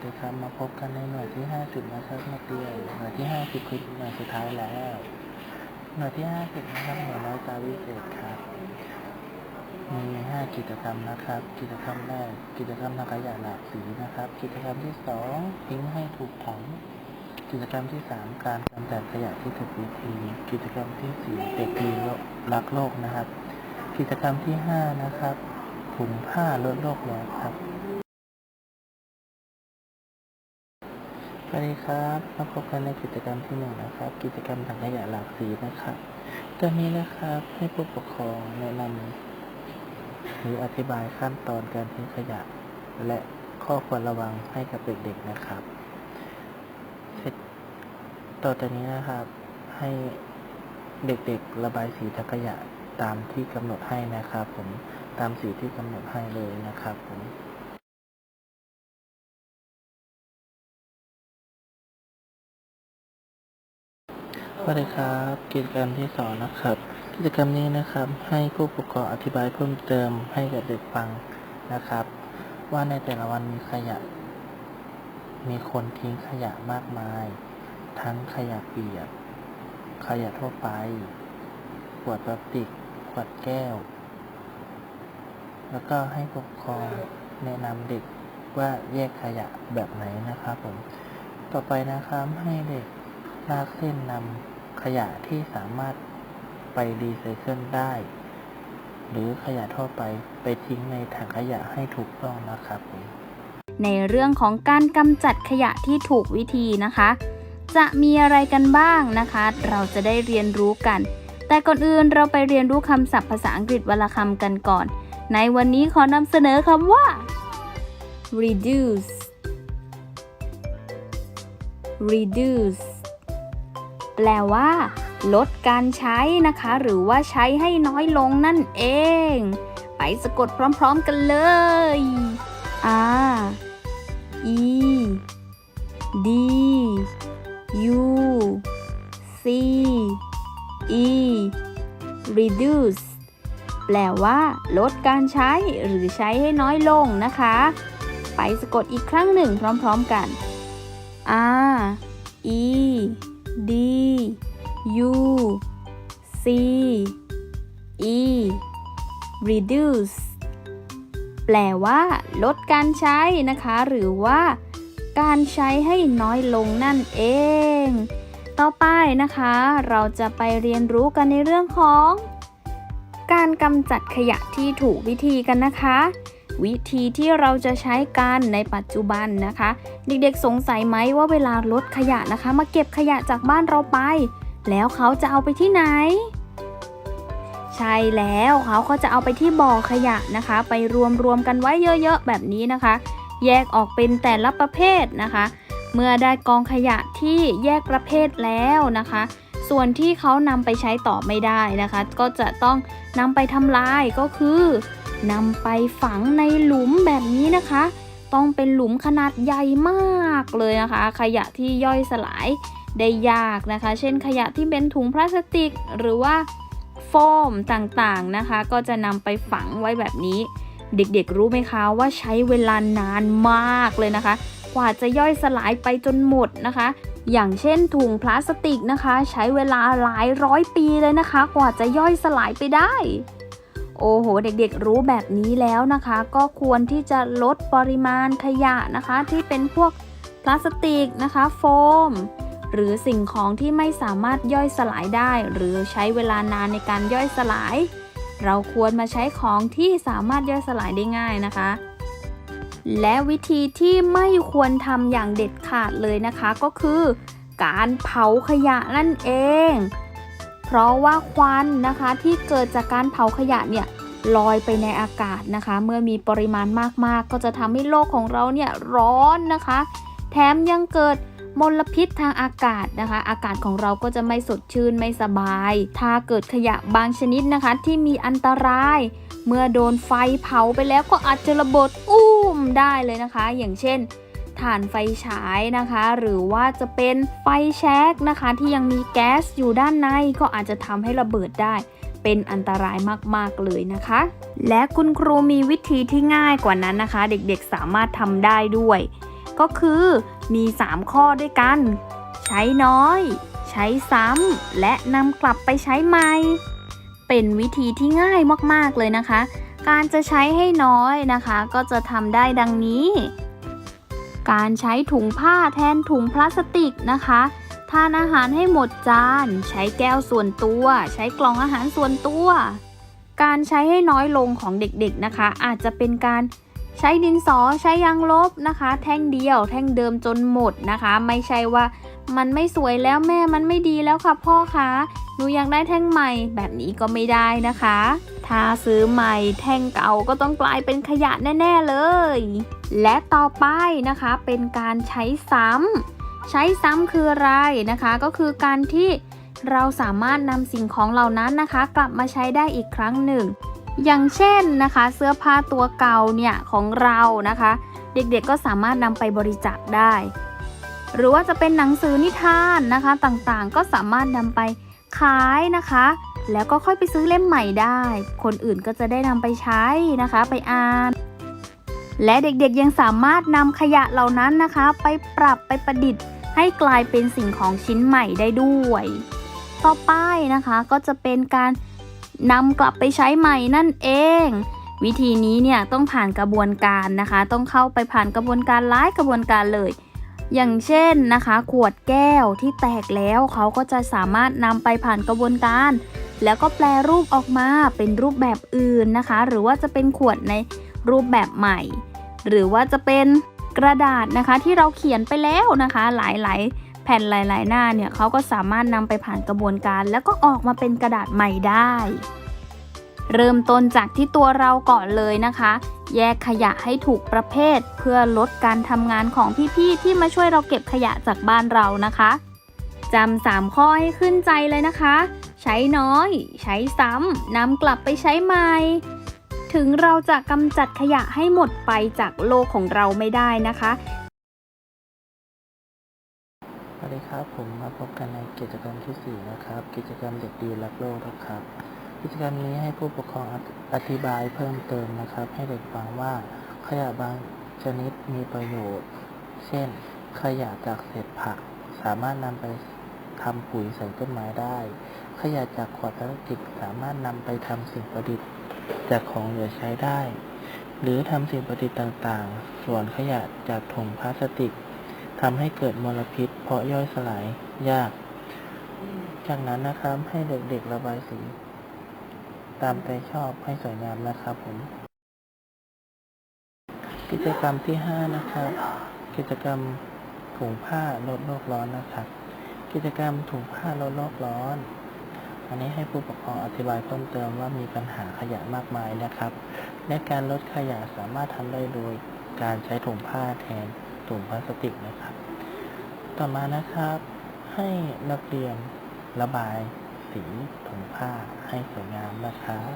วัสดีครับมาพบกันในหน่วยที่ 50นะครับนักเรียนหน่วยที่ 50คือหน่วยสุดท้ายแล้ว หน่วยที่ 50นะครับหน่วยน้อยตาวิเศษครับ มี5กิจกรรมนะครับ กิจกรรมแรกกิจกรรมทางขยะหลากสีนะครับ กิจกรรมที่2ทิ้งให้ถูกถังกิจกรรมที่ 3 การกำจัดขยะที่ถูกวิธีกิจกรรมที่ 4 เด็กดีรักโลกนะครับ กิจกรรมที่ 5 นะครับถุงผ้าลดโลกร้อนครับ สวัสดีครับมาพบกันในกิจกรรมที่หนึ่งนะครับ กิจกรรมถังขยะหลากสีนะครับตัวนี้นะครับให้ผู้ปกครองแนะนำหรืออธิบายขั้นตอนการทิ้งขยะ และข้อควรระวังให้กับเด็กๆนะครับเสร็จต่อจากนี้นะครับ ให้เด็กๆระบายสีถังขยะตามที่กำหนดให้นะครับ ผมตามสีที่กำหนดให้เลยนะครับ ผม วัสดีครับ กิจกรรมที่สองนะครับ กิจกรรมนี้นะครับ ให้ผู้ปกครองอธิบายเพิ่มเติมให้กับเด็กฟังนะครับ ว่าในแต่ละวันมีขยะ มีคนทิ้งขยะมากมาย ทั้งขยะเปียก ขยะทั่วไป ขวดพลาสติก ขวดแก้ว แล้วก็ให้ผู้ปกครองแนะนำเด็กว่าแยกขยะแบบไหนนะครับผม ต่อไปนะครับให้เด็กลากเส้นนำ ขยะที่สามารถไปรีไซเคิลได้ หรือขยะทั่วไปไปทิ้งในถังขยะให้ถูกต้องนะครับผมในเรื่องของการกำจัดขยะที่ถูกวิธีนะคะ จะมีอะไรกันบ้างนะคะ เราจะได้เรียนรู้กัน แต่ก่อนอื่นเราไปเรียนรู้คำศัพท์ภาษาอังกฤษวลคำกันก่อน ในวันนี้ขอนำเสนอคำว่า reduce reduce แปลว่า ลดการใช้นะคะ หรือว่าใช้ให้น้อยลงนั่นเอง ไปสะกดพร้อมๆกันเลย R E D U C E reduce แปลว่า ลดการใช้หรือใช้ให้น้อยลงนะคะ ไปสะกดอีกครั้งหนึ่งพร้อมๆกัน R E D U C E reduce แปลว่าลดการใช้นะคะ หรือว่า การใช้ให้น้อยลงนั่นเอง ต่อไปนะคะ เราจะไปเรียนรู้กันในเรื่องของ การกำจัดขยะที่ถูกวิธีกันนะคะ วิธีที่เราจะใช้กันในปัจจุบันนะคะ เด็กๆสงสัยไหมว่าเวลาลดขยะนะคะ มาเก็บขยะจากบ้านเราไป แล้วเขาจะเอาไปที่ไหน ใช่แล้วเขาก็จะเอาไปที่บ่อขยะนะคะ ไปรวมรวมกันไว้เยอะๆแบบนี้นะคะ แยกออกเป็นแต่ละประเภทนะคะ เมื่อได้กองขยะที่แยกประเภทแล้วนะคะ ส่วนที่เขานำไปใช้ต่อไม่ได้นะคะ ก็จะต้องนำไปทำลายก็คือนำไปฝังในหลุมแบบนี้นะคะ ต้องเป็นหลุมขนาดใหญ่มากเลยนะคะ ขยะที่ย่อยสลาย ได้ยากนะคะ เช่นขยะที่เป็นถุงพลาสติก หรือว่าโฟมต่างๆนะคะ ก็จะนำไปฝังไว้แบบนี้ เด็กๆรู้ไหมคะว่าใช้เวลานานมากเลยนะคะ กว่าจะย่อยสลายไปจนหมดนะคะ อย่างเช่นถุงพลาสติกนะคะ ใช้เวลาหลายร้อยปีเลยนะคะ กว่าจะย่อยสลายไปได้โอ้โห เด็กๆ รู้แบบนี้แล้วนะคะ ก็ควรที่จะลดปริมาณขยะนะคะ ที่เป็นพวกพลาสติกนะคะ โฟม หรือสิ่งของที่ไม่สามารถย่อยสลายได้ หรือใช้เวลานานในการย่อยสลาย เราควรมาใช้ของที่สามารถย่อยสลายได้ง่ายนะคะ และวิธีที่ไม่ควรทำอย่างเด็ดขาดเลยนะคะก็คือ การเผาขยะนั่นเอง เพราะว่าควันนะคะที่เกิดจากการเผาขยะเนี่ยลอยไปในอากาศนะคะ เมื่อมีปริมาณมากๆ ก็จะทำให้โลกของเราเนี่ยร้อนนะคะ แถมยังเกิด มลพิษทางอากาศนะคะ อากาศของเราก็จะไม่สดชื่นไม่สบาย ถ้าเกิดขยะบางชนิดนะคะที่มีอันตราย เมื่อโดนไฟเผาไปแล้วก็อาจจะระเบิดอุ้มได้เลยนะคะ อย่างเช่นถ่านไฟฉายนะคะ หรือว่าจะเป็นไฟแช็กนะคะ ที่ยังมีแก๊สอยู่ด้านในก็อาจจะทำให้ระเบิดได้เป็นอันตรายมาก ๆ เลยนะคะ และคุณครูมีวิธีที่ง่ายกว่านั้นนะคะ เด็กๆสามารถทำได้ด้วย ก็คือ มี 3 ข้อด้วยกัน ใช้น้อย ใช้ซ้ำ และนำกลับไปใช้ใหม่ เป็นวิธีที่ง่ายมากๆเลยนะคะ การจะใช้ให้น้อยนะคะ ก็จะทำได้ดังนี้ การใช้ถุงผ้าแทนถุงพลาสติกนะคะทานอาหารให้หมดจาน ใช้แก้วส่วนตัว ใช้กล่องอาหารส่วนตัว การใช้ให้น้อยลงของเด็กๆนะคะ อาจจะเป็นการ ใช้ดินสอใช้ยางลบนะคะ แท่งเดียว แท่งเดิมจนหมดนะคะ ไม่ใช่ว่ามันไม่สวยแล้วแม่มันไม่ดีแล้วค่ะพ่อคะหนูอยากได้แท่งใหม่แบบนี้ก็ไม่ได้นะคะ ถ้าซื้อใหม่แท่งเก่าก็ต้องกลายเป็นขยะแน่ ๆเลย และต่อไปนะคะเป็นการใช้ซ้ำใช้ซ้ำคืออะไรนะคะ ก็คือการที่เราสามารถนำสิ่งของเหล่านั้นนะคะ กลับมาใช้ได้อีกครั้งหนึ่ง อย่างเช่นนะคะเสื้อผ้าตัวเก่าเนี่ยของเรานะคะ เด็กๆก็สามารถนำไปบริจาคได้ หรือว่าจะเป็นหนังสือนิทานนะคะต่างๆ ก็สามารถนำไปขายนะคะ แล้วก็ค่อยไปซื้อเล่มใหม่ได้ คนอื่นก็จะได้นำไปใช้นะคะไปอ่าน และเด็กๆยังสามารถนำขยะเหล่านั้นนะคะ ไปปรับไปประดิษฐ์ ให้กลายเป็นสิ่งของชิ้นใหม่ได้ด้วย ต่อไปนะคะก็จะเป็นการ นำกลับไปใช้ใหม่นั่นเอง วิธีนี้เนี่ยต้องผ่านกระบวนการนะคะ ต้องเข้าไปผ่านกระบวนการหลายกระบวนการเลย อย่างเช่นนะคะ ขวดแก้วที่แตกแล้วเขาก็จะสามารถนำไปผ่านกระบวนการ แล้วก็แปลรูปออกมาเป็นรูปแบบอื่นนะคะ หรือว่าจะเป็นขวดในรูปแบบใหม่ หรือว่าจะเป็นกระดาษนะคะที่เราเขียนไปแล้วนะคะ หลายๆ ผ่นหลาย ๆ หน้าเนี่ยเขาก็สามารถนำไปผ่านกระบวนการ แล้วก็ออกมาเป็นกระดาษใหม่ได้ เริ่มต้นจากที่ตัวเราก่อนเลยนะคะ แยกขยะให้ถูกประเภท เพื่อลดการทำงานของพี่ ๆ ที่มาช่วยเราเก็บขยะจากบ้านเรานะคะจำสามข้อให้ขึ้นใจเลยนะคะ ใช้น้อย ใช้ซ้ำนำกลับไปใช้ใหม่ถึงเราจะกำจัดขยะให้หมดไปจากโลกของเราไม่ได้นะคะ สวัสดีครับ ผมมาพบกันในกิจกรรมที่ 4 นะครับ กิจกรรมเด็กดีรักโลกนะครับ กิจกรรมนี้ให้ผู้ปกครองอธิอธิบายเพิ่มเติมนะครับ ให้เด็กฟังว่าขยะบางชนิดมีประโยชน์ เช่น ขยะจากเศษผัก สามารถนำไปทำปุ๋ยใส่ต้นไม้ได้ ขยะจากขวดพลาสติกสามารถนำไปทำสิ่งประดิษฐ์จากของเหลือใช้ได้ หรือทำสิ่งประดิษฐ์ต่างๆ ส่วนขยะจากถุงพลาสติก ทำให้เกิดมลพิษ เพราะย่อยสลายยาก จากนั้นนะครับให้เด็กๆระบายสี ตามใจชอบให้สวยงามนะครับผม กิจกรรมที่5นะครับ กิจกรรมถุงผ้าลดโลกร้อนนะครับ กิจกรรมถุงผ้าลดโลกร้อน อันนี้ให้ผู้ปกครองอธิบายเพิ่มเติมว่ามีปัญหาขยะมากมายนะครับ และการลดขยะสามารถทำได้โดยการใช้ถุงผ้าแทน ถุงพลาสติกนะครับ ต่อมานะครับ ให้นักเรียนระบายสีถุงผ้าให้สวยงามนะครับ